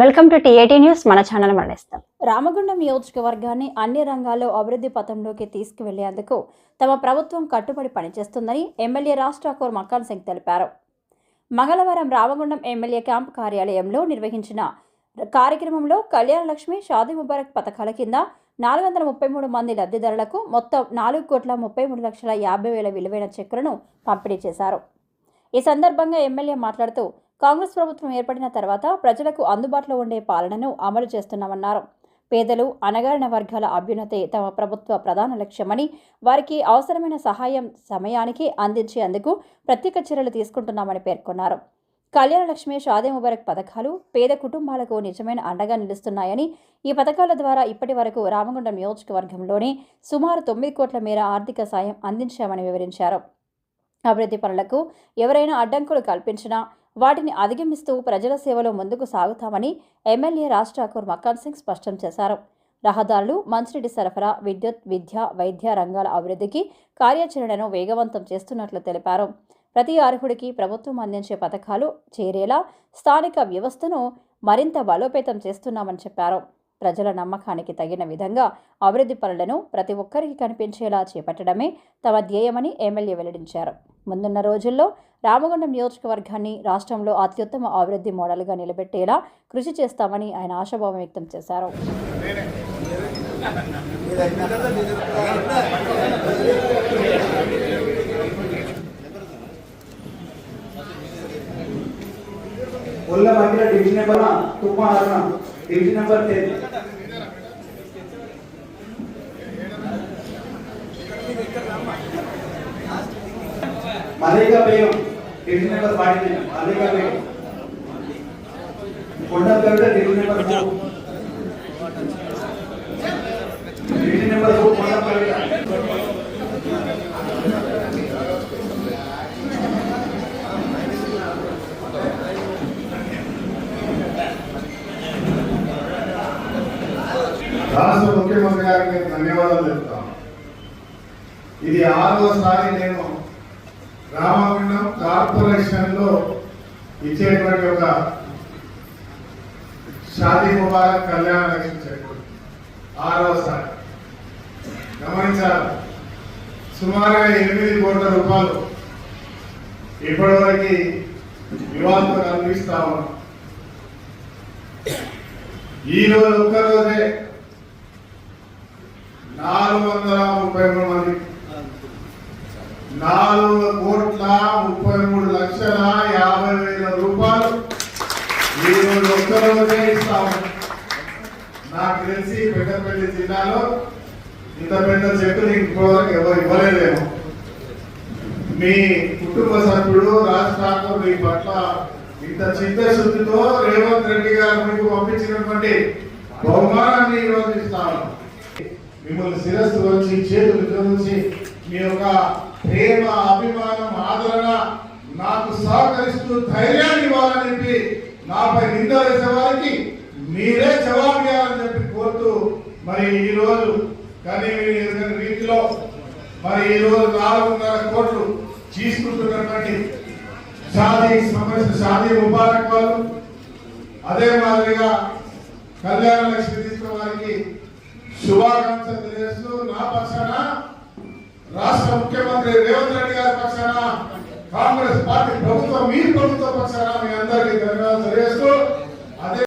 Welcome to TAT news మన channel మరణిస్తాం. రామగుండం నియోజకవర్గాన్ని అన్ని రంగాల్లో అభివృద్ధి పథంలోకి తీసుకువెళ్ళేందుకు తమ ప్రభుత్వం కట్టుబడి పనిచేస్తుందని ఎమ్మెల్యే రాజ్ ఠాకూర్ మక్కాన్ సింగ్ తెలిపారు. మంగళవారం రామగుండం ఎమ్మెల్యే క్యాంప్ కార్యాలయంలో నిర్వహించిన కార్యక్రమంలో కళ్యాణ లక్ష్మి షాదీ ముబారక్ పథకాల కింద నాలుగు వందల ముప్పై మూడు మంది లబ్ధిదారులకు మొత్తం నాలుగు కోట్ల ముప్పై మూడు లక్షల యాభై వేల విలువైన చెక్కులను పంపిణీ చేశారు. ఈ సందర్భంగా ఎమ్మెల్యే మాట్లాడుతూ కాంగ్రెస్ ప్రభుత్వం ఏర్పడిన తర్వాత ప్రజలకు అందుబాటులో ఉండే పాలనను అమలు చేస్తున్నామన్నారు. పేదలు అణగారిన వర్గాల అభ్యున్నతే తమ ప్రభుత్వ ప్రధాన లక్ష్యమని వారికి అవసరమైన సహాయం సమయానికి అందించేందుకు ప్రత్యేక చర్యలు తీసుకుంటున్నామని పేర్కొన్నారు. కళ్యాణ లక్ష్మి షాదీ ముబారక్ పథకాలు పేద కుటుంబాలకు నిజమైన అండగా నిలుస్తున్నాయని ఈ పథకాల ద్వారా ఇప్పటి వరకు రామగుండం నియోజకవర్గంలోనే సుమారు తొమ్మిది కోట్ల మేర ఆర్థిక సాయం అందించామని వివరించారు. అభివృద్ధి పనులకు ఎవరైనా అడ్డంకులు కల్పించినా వాటిని అధిగమిస్తూ ప్రజల సేవలో ముందుకు సాగుతామని ఎమ్మెల్యే రాజ్ ఠాకూర్ మక్కాన్ సింగ్ స్పష్టం చేశారు. రహదారులు మంచినీటి సరఫరా విద్యుత్ విద్య వైద్య రంగాల అభివృద్ధికి కార్యాచరణను వేగవంతం చేస్తున్నట్లు తెలిపారు. ప్రతి అర్హుడికి ప్రభుత్వం అందించే పథకాలు చేరేలా స్థానిక వ్యవస్థను మరింత బలోపేతం చేస్తున్నామని చెప్పారు. ప్రజల నమ్మకానికి తగిన విధంగా అభివృద్ధి పనులను ప్రతి ఒక్కరికి కనిపించేలా చేపట్టడమే తమ ధ్యేయమని ఎమ్మెల్యే వెల్లడించారు. ముందున్న రోజుల్లో రామగుండం నియోజకవర్గాన్ని రాష్ట్రంలో అత్యుత్తమ అభివృద్ధి మోడల్గా నిలబెట్టేలా కృషి చేస్తామని ఆయన ఆశాభావం వ్యక్తం చేశారు. మరీగా పేరు ಟೇಬಲ್ ನಂಬರ್ ಮಾಡಿದ್ದೀನಿ, ಅಲ್ಲಿಗೆ ಬೇಕು ಕೊಂಡ ಬೇಡ ಟೇಬಲ್ ನಂಬರ್ ಟೇಬಲ್ ನಂಬರ್ ಕೊಂಡ ಬೇಡ రాష్ట్ర ముఖ్యమంత్రి గారికి ధన్యవాదాలు చెప్తాను రామగుండం కార్పొరేషన్లో ఇచ్చేటువంటి ఒక షాదీ ముబారక్ కళ్యాణ లక్ష్మి చెట్టు ఆరోసారి గమనించాలి. సుమారుగా ఎనిమిది కోట్ల రూపాయలు ఇప్పటివరకు వివాదం అందిస్తా ఉన్నాం. ఈ రోజు ఒక్కరోజే నాలుగు వందల ముప్పై మూడు మంది నాలుగు కోట్ల ముప్పై మూడు లక్షల యాభై వేల రూపాయలు మీరు ఒక్కరోజే ఇస్తాము. నాకు తెలిసి పెద్దపల్లి జిల్లాలో ఇంత పెద్ద చెట్లు ఇంకోవరకు ఎవరు ఇవ్వలేదేమో. మీ కుటుంబ సభ్యుడు రాజ్ మీ పట్ల ఇంత చిత్తశుద్ధితో రేవంత్ రెడ్డి గారు మీకు పంపించినటువంటి బహుమానాన్ని ఈరోజు ఇస్తాను మిమ్మల్ని శిరస్సు వచ్చి చేతులు జోడించి మీ యొక్క ప్రేమ అభిమానం ఆదరణ నాకు సహకరిస్తూ ధైర్యాన్ని ఇవ్వాలని చెప్పి నాపై నింద వేసే వారికి మీరే జవాబు ఇవ్వాలని చెప్పి కోరుతూ మరి ఈ రోజు కానీ రీతిలో మరి ఈ రోజు నాలుగున్నర కోట్లు తీసుకుంటున్నటువంటి షాదీ సమస్య షాదీ ముబారక్ వాళ్ళు. అదే మాదిరిగా కళ్యాణ లక్ష్మి తీసుకున్న వారికి శుభాకాంక్షలు తెలియజేస్తూ నా పక్షాన రాష్ట్ర ముఖ్యమంత్రి రేవంత్ రెడ్డి గారి పక్షాన కాంగ్రెస్ పార్టీ ప్రభుత్వం మీ ప్రభుత్వ పక్షాన మీ అందరికీ ధన్యవాదాలు తెలియజేస్తూ